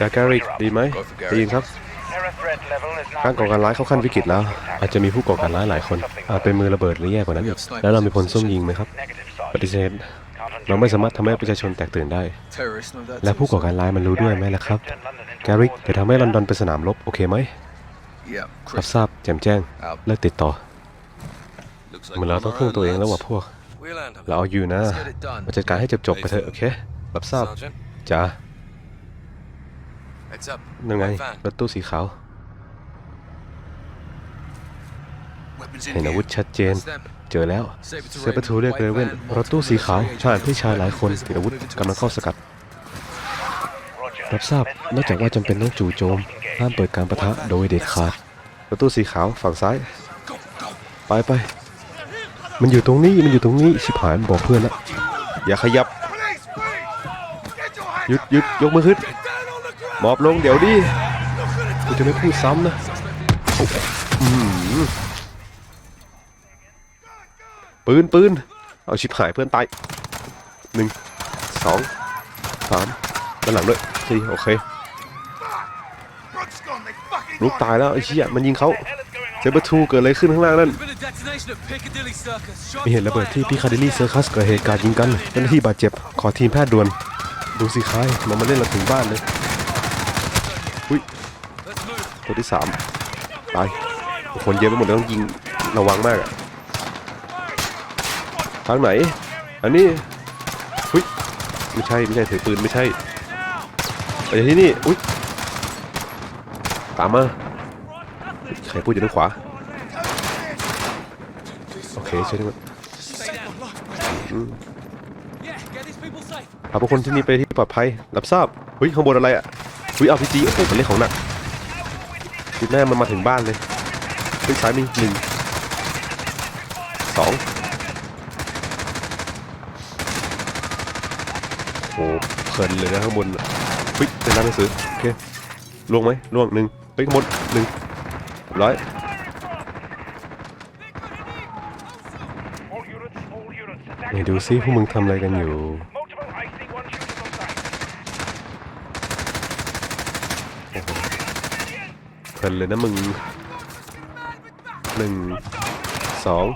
จาการิกดีไหมได้ยินครับการก่อการร้ายเข้าขั้นวิกฤตแล้ว อาจจะมีผู้ก่อการร้ายหลายคน อาจเป็นมือระเบิดหรือแย่กว่านั้นแล้วเรามีพลซุ่มยิงไหมครับ ปฏิเสธเราไม่สามารถทำให้ประชาชนแตกตื่นได้ Terrorists know that. และผู้ก่อการร้ายมันรู้ด้วยไหมล่ะครับ แกริกเดี๋ยวทำให้ลอนดอนเป็นสนามรบ โอเคไหม Yeah, รับ Chris. ทราบแจ่มแจ้ง Out. เลิกติดต่อ Looks เหมือนเราต้องพึ่งตัวเองแล้วว่ะพวก We'll handle เราเอาอยู่นะ Let's get it done. มาจัดการให้จบๆไปเถอะโอเครับทราบ Sergeant. จ้า Heads up. นั่นไง My van. รถตู้สีขาว Weapons เห็นอาวุธชัดเจน That's them. เจอแล้ว เซเปอร์ทูเรียกเรเว่นรถตู้สีขาวทหารพี่ชายหลายคนติดอาวุธกำลังเข้าสกัด รับทราบ นอกจากว่าจำเป็นต้องจู่โจม ห้ามเปิดการประทะโดยเด็ดขาด รถตู้สีขาวฝั่งซ้าย ไปไป มันอยู่ตรงนี้ มันอยู่ตรงนี้ ชิบหายมันบอกเพื่อนแล้วอย่าขยับ หยุดหยุดยกมือขึ้น หมอบลงเดี๋ยวดิกูจะไม่พูดซ้ำนะปืนปืนเอาชิบหายเพื่อนตายหนึ่งสองสามด้านหลังด้วยสี่โอเคลูกตายแล้วไอ้เชี่ยมันยิงเขาเซเบอร์ทูเกิดอะไรขึ้นข้างล่างนั่น Been a detonation at Piccadilly Circus. Shots มีเหตุระเบิดที่พิคาเดลี่เซอร์คัสเกิดเหตุการณ์ยิงกันเจ้าหน้าที่บาดเจ็บขอทีมแพทย์ด่วน ดูสิคายมันมาเล่นเราถึงบ้านเลย อุ้ย Let's move. ตัวที่สามตายคนเยอะไปหมดเลยต้องยิงระวังมากอะทางไหน อันนี้อุ้ยไม่ใช่ไม่ใช่ถือปืนไม่ใช่ไปที่นี่อุ้ยตามมาใครพูดอยู่ทางขวาโอเคใช่ไหม Stay down. Yeah, get these people safe. พาผู้คนที่นี่ไปที่ปลอดภัยรับทราบเฮ้ยข้างบนอะไรอะ เฮ้ยเอาพีจีโอ้โหเป็นเรื่องของหนักคิดแน่มันมาถึงบ้านเลยเฮ้ยซ้ายมีหนึ่งสองโอ้โหเพลินเลยนะข้างบนเฮ้ยเป็นร้านหนังสือโอเคล่วงไหมล่วงหนึ่งเฮ้ยข้างบนหนึ่งร้อยไหนดูซิพวกมึงทำอะไรกันอยู่ เพ ลินเลยนะมึงหนึ่งสอง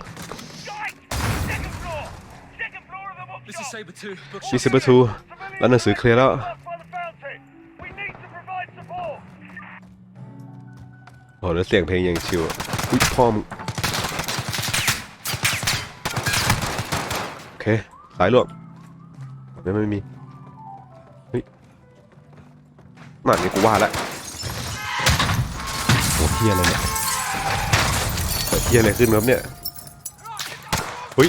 This is Saber 2. Book มีสิบประตูแล้วหนังสือเคลียร์แล้วโอ้แล้วเสียงเพลงอย่างชิวอะอุ้ยพ่อมึงโอเค สายลวกไม่ไม่มี เฮ้ยนั่นนี่กูว่าแล้วโอ้เฮียอะไรเนี่ยเฮียอะไรขึ้นครับเนี่ยเฮ้ย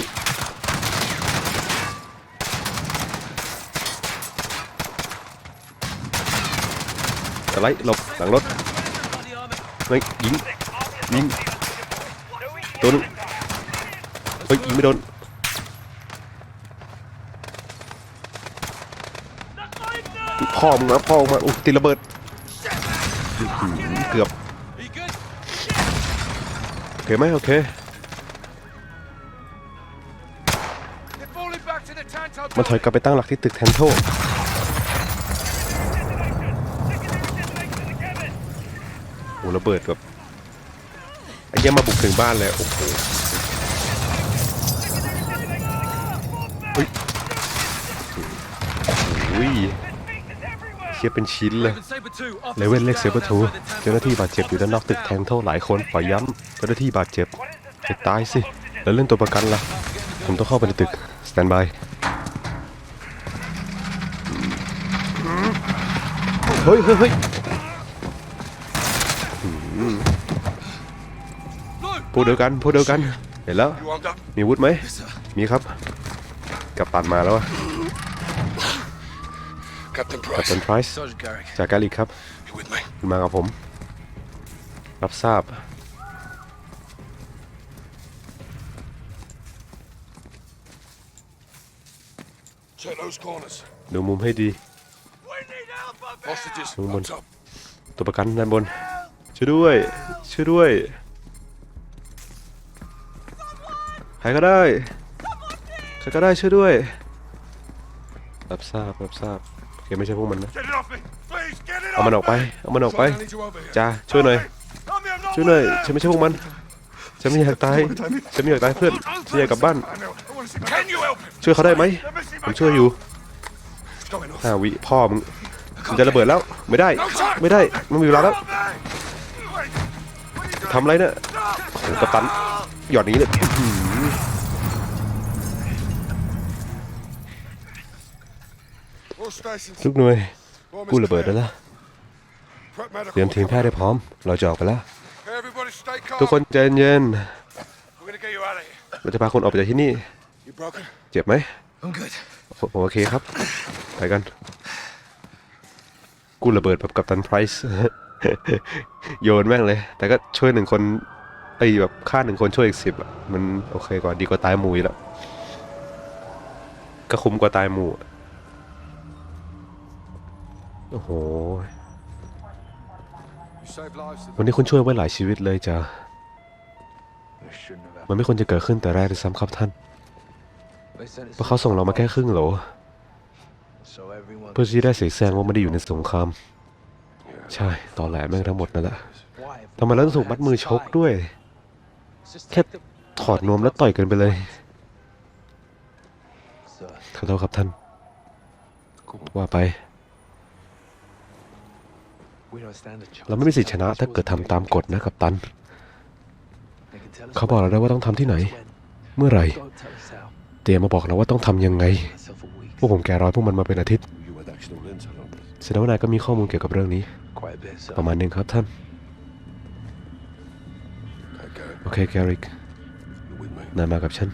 สไลด์หลบหลังรถเฮ้ยยิงยิงตัวนึงเฮ้ยยิงไม่โดนพ่อมึงมาพ่อมมาอุ้ยติดระเบิดเกือบ ไหมโอเคมันถอยกลับไปตั้งหลักที่ตึกแทนโทโอ้ระเบิดแบบไอ้เหี้ยมาบุกถึงบ้านเลย โอ้โหเฮ้ยโอ้ย เชี่ยเป็นชิ้นเลย Raven Saber 2. Officers เลเว่นเล็กเซ down เบอร์ทู outside the Tanto เจ้าหน้าที่บาดเจ็บอยู่ building. ด้านนอกตึกแทงเท่าหลายคนขอย้ำเจ้าหน้าที่บาดเจ็บจะตายสิ แล้วเรื่องตัวประกันล่ะ ผมต้องเข้าไปในตึก สแตนบายเฮ้ยเฮ้ยเฮ้ย Blue, พวกเดียวกันพวกเดียวกัน เห็นแล้ว You armed up? มีอาวุธไหม มีครับ กับตันมาแล้วอะ Captain กับ Price. ตันไพรส์ Sergeant Garrick. จากการีครับ You with me? คุณมากับผม รับทราบ Check those corners. ดูมุมให้ดี Hostages. Come on. Up top. ตัวประกันด้านบน ช่วยด้วย ช่วยด้วย ใครก็ได้ ใครก็ได้ช่วยด้วย รับทราบ รับทราบ โอเคยังไม่ใช่พวกมันนะ Get it off me! Please, get it เอามันออกไปเอามันออกไปจ้าช่วยหน่อยช่วยหน่อยฉันไม่ใช่พวกมันฉันไม่อยากตายฉันไม่อยากตายเพื่อนฉันอยากกลับบ้าน Can you help him? ช่วยเขาได้ไหม Let me see ผม my ช่วยอยู่ It's going off. ห้าวิพ่อมึงมันจะระเบิดแล้วไม่ได้ไม่ได้มันมีเวลาแล้ว Wait, what are you doing? ทำอะไรเนี่ยโอ้โหกัปตันหยอดอย่างนี้เลย อื้อหือ All stations. ทุกหน่วย Bomb is กู้ระเบิด clear. ได้แล้ว Prep medical. เตรียมทีมแพทย์ได้พร้อม เราจะออกไปแล้ว Everybody stay calm. ทุกคนใจเย็น We're gonna get you out of here. เราจะพาคนออกไปจากที่นี่ You broken? เจ็บไหม I'm good. ผมผมโอเคครับ ไปกัน กู้ระเบิดแบบกับตันไพรส์โยนแม่งเลย แต่ก็ช่วยหนึ่งคนไอ้ยแบบฆ่าหนึ่งคนช่วยอีกสิบอะมันโอเคกว่าดีกว่าตายหมู่อยู่แล้วก็คุ้มกว่าตายหมู่อะ โอ้โห วันนี้คุณช่วยไว้หลายชีวิตเลยจ้ะ มันไม่ควรจะเกิดขึ้นแต่แรกด้วยซ้ำครับท่าน เพราะเขาส่งเรามาแค่ครึ่งโหล เพื่อที่ได้เสียแซงว่าไม่ได้อยู่ในสงคราม ใช่ ตอนแหลแม่งทั้งหมดนั่นแหละทำไมเราต้องถูกมัดมือชกด้วย แค่ถอดนวมแล้วต่อยกันไปเลยขอโทษครับท่าน ว่าไป เราไม่มีสิทธิชนะถ้าเกิดทำตามกฎนะกับตัน They can tell us เขาบอกเราได้ว่าต้องทำที่ไหน เมื่อไหร่ Don't tell us how. เตรียมมาบอกเราว่าต้องทำยังไง Myself a week. พวกผมแกะรอยพวกมันมาเป็นอาทิตย์ You had actionable intel on this. แสดงว่านายก็มีข้อมูลเกี่ยวกับเรื่องนี้ Quite a bit, sir. ประมาณหนึ่งครับท่าน Okay, โอเคแกริก you're with me. นายมากับฉัน